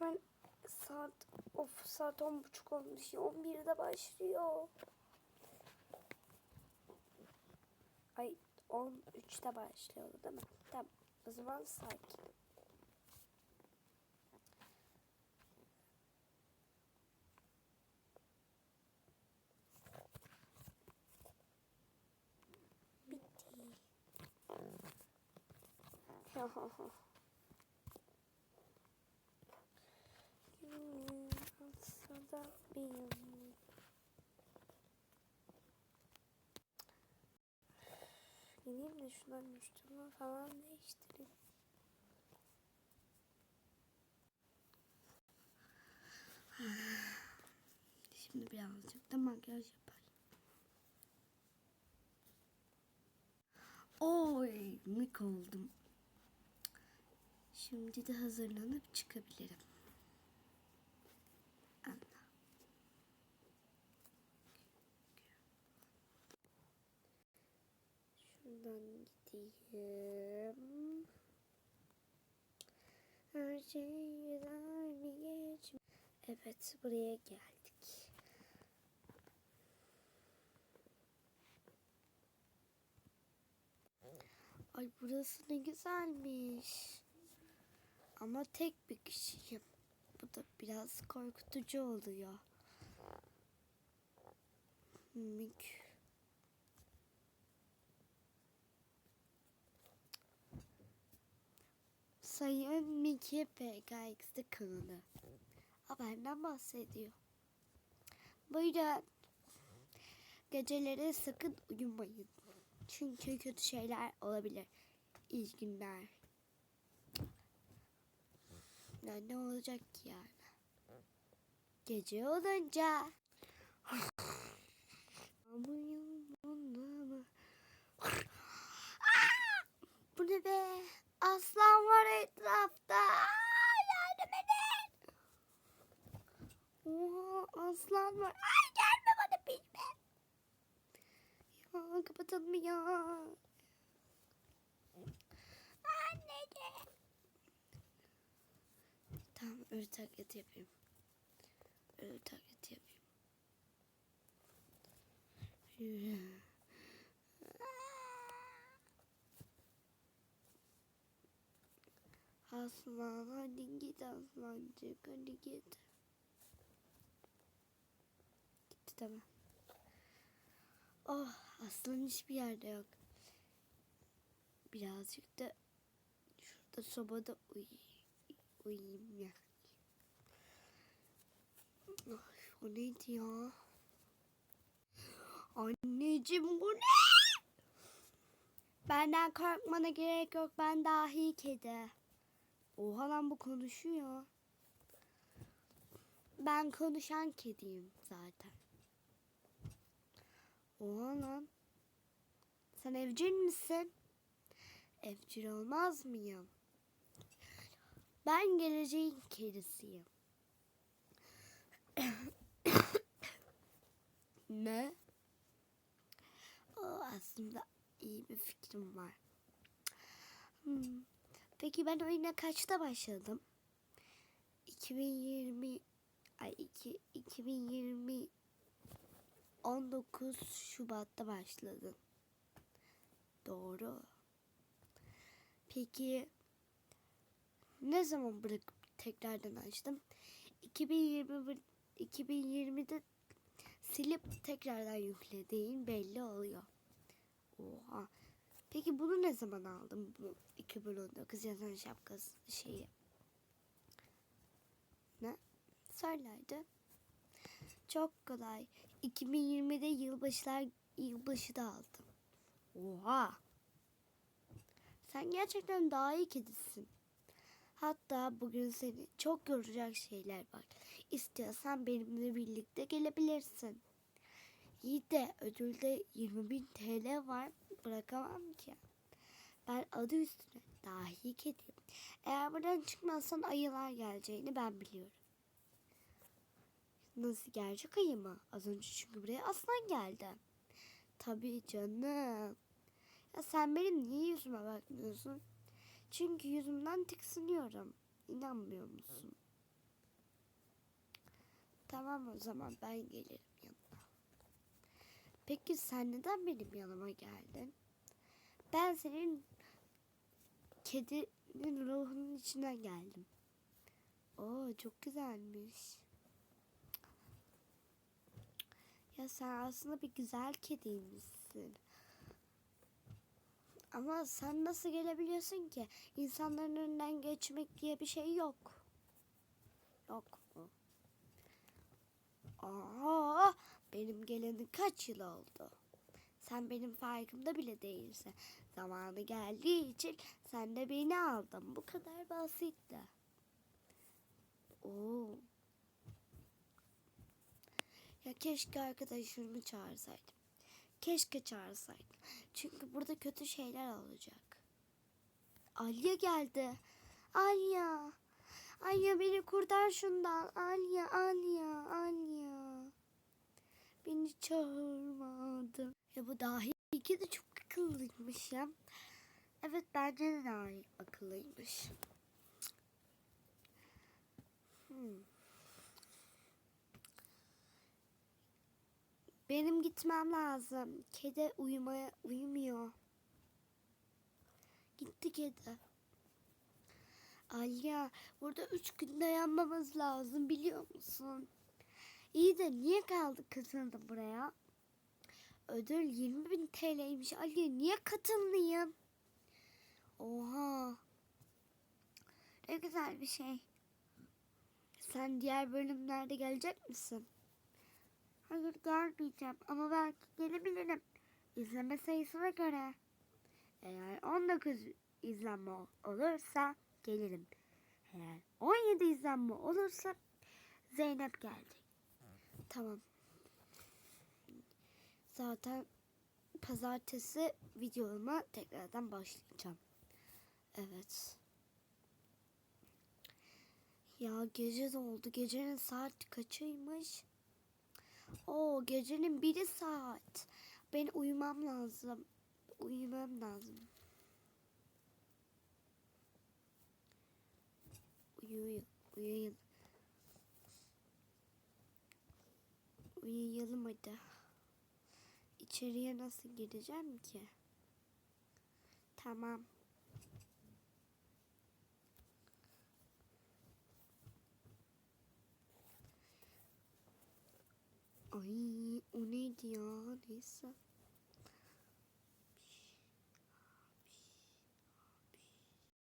Ben saat of saat on buçuk olmuş. ya, 11'de başlıyor. Ay 13'te başlıyordu değil mi? Tamam. O zaman sakin. Bitti. da bir Gideyim de şunların üstümü falan değiştireyim. Şimdi birazcık da makyaj yapayım. Oy mik oldum. Şimdi de hazırlanıp çıkabilirim. Gideyim. Her şey geç? Evet buraya geldik. Ay burası ne güzelmiş. Ama tek bir kişiyim. Bu da biraz korkutucu oluyor. Mük. Sayın Mickey PKX'de kanalı. Haberden bahsediyor. Buyurun. Geceleri sakın uyumayın. Çünkü kötü şeyler olabilir. İyi günler. Ya ne olacak ki yani? Gece olunca. Bu ne be? Aslan var etrafta. Aa, Yardım edin. Oha aslan var. Ay gelme bana bilme. Ya kapatalım ya. Anneciğim. Tamam ölü taklidi yapayım. Ölü taklidi yapayım. Aslan hadi git aslancık hadi git. Gitti tamam. Oh aslan hiçbir yerde yok. Birazcık da şurada sobada uy uyuyayım ya. Ay, o neydi ya? Anneciğim bu ne? Benden korkmana gerek yok. Ben dahi kedi. Oha lan bu konuşuyor. Ben konuşan kediyim zaten. Oha lan. Sen evcil misin? Evcil olmaz mıyım? Ben geleceğin kedisiyim. ne? O aslında iyi bir fikrim var. Hmm. Peki ben oyuna kaçta başladım? 2020 ay 2 2020 19 Şubat'ta başladım. Doğru. Peki ne zaman bırakıp tekrardan açtım? 2020 2020'de silip tekrardan yüklediğin belli oluyor. Oha. Peki bunu ne zaman aldım? Bu 2019 yazan şapkası şeyi. Ne? Söyleydi. Çok kolay. 2020'de yılbaşılar yılbaşı da aldım. Oha. Sen gerçekten daha iyi kedisin. Hatta bugün seni çok görecek şeyler var. İstiyorsan benimle birlikte gelebilirsin. İyi de ödülde 20.000 TL var. Bırakamam ki. Ben adı üstüne dahi kediyim. Eğer buradan çıkmazsan ayılar geleceğini ben biliyorum. Nasıl gerçek ayı mı? Az önce çünkü buraya aslan geldi. Tabii canım. Ya sen benim niye yüzüme bakmıyorsun? Çünkü yüzümden tiksiniyorum. İnanmıyor musun? Tamam o zaman ben gelirim yanına. Peki sen neden benim yanıma geldin? Ben senin kedinin ruhunun içinden geldim. Oo çok güzelmiş. Ya sen aslında bir güzel kediymişsin. Ama sen nasıl gelebiliyorsun ki? İnsanların önünden geçmek diye bir şey yok. Yok mu? Aa, benim geleli kaç yıl oldu? Sen benim farkımda bile değilsin. Zamanı geldiği için sen de beni aldın. Bu kadar basitti. Oo. Ya keşke arkadaşlarımı çağırsaydım. Keşke çağırsaydım. Çünkü burada kötü şeyler olacak. Alya geldi. Alya. Alya beni kurtar şundan. Alya, Alya, Alya. Beni çağırmadı. Ya bu dahi iki de çok akıllıymış ya. Evet bence de dahi akıllıymış. Hmm. Benim gitmem lazım. Kedi uyumaya uyumuyor. Gitti kedi. Alya, burada üç gün dayanmamız lazım biliyor musun? İyi de niye kaldık katıldım buraya? Ödül 20 bin TL'ymiş. Alya niye katılmayayım? Oha. Ne güzel bir şey. Sen diğer bölümlerde gelecek misin? Hayır gelmeyeceğim ama belki gelebilirim. İzleme sayısına göre. Eğer 19 izlenme olursa gelirim. Eğer 17 izlenme olursa Zeynep gelecek. Tamam. Zaten pazartesi videoma tekrardan başlayacağım. Evet. Ya gece de oldu. Gecenin saat kaçıymış? O gecenin biri saat. Ben uyumam lazım. Uyumam lazım. Uyuyun, uyuyun. Uyuyalım hadi. İçeriye nasıl gireceğim ki? Tamam. Ay o neydi ya? Neyse.